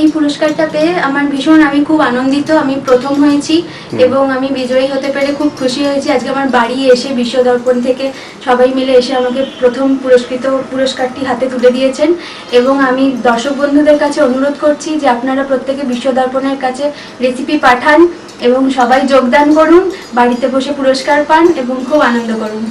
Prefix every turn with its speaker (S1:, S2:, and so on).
S1: এই পুরস্কারটা পেয়ে আমার ভীষণ আমি খুব আনন্দিত আমি প্রথম হয়েছি এবং আমি বিজয়ী হতে পেরে খুব খুশি হয়েছি। আজকে আমার বাড়ি এসে বিশ্ব দর্পণ থেকে সবাই মিলে এসে আমাকে প্রথম পুরস্কৃত পুরস্কারটি হাতে তুলে দিয়েছেন এবং আমি দর্শক বন্ধুদের কাছে অনুরোধ করছি যে আপনারা প্রত্যেকে বিশ্ব দর্পণের কাছে রেসিপি পাঠান এবং সবাই যোগদান করুন বাড়িতে বসে পুরস্কার পান এবং খুব আনন্দ করুন।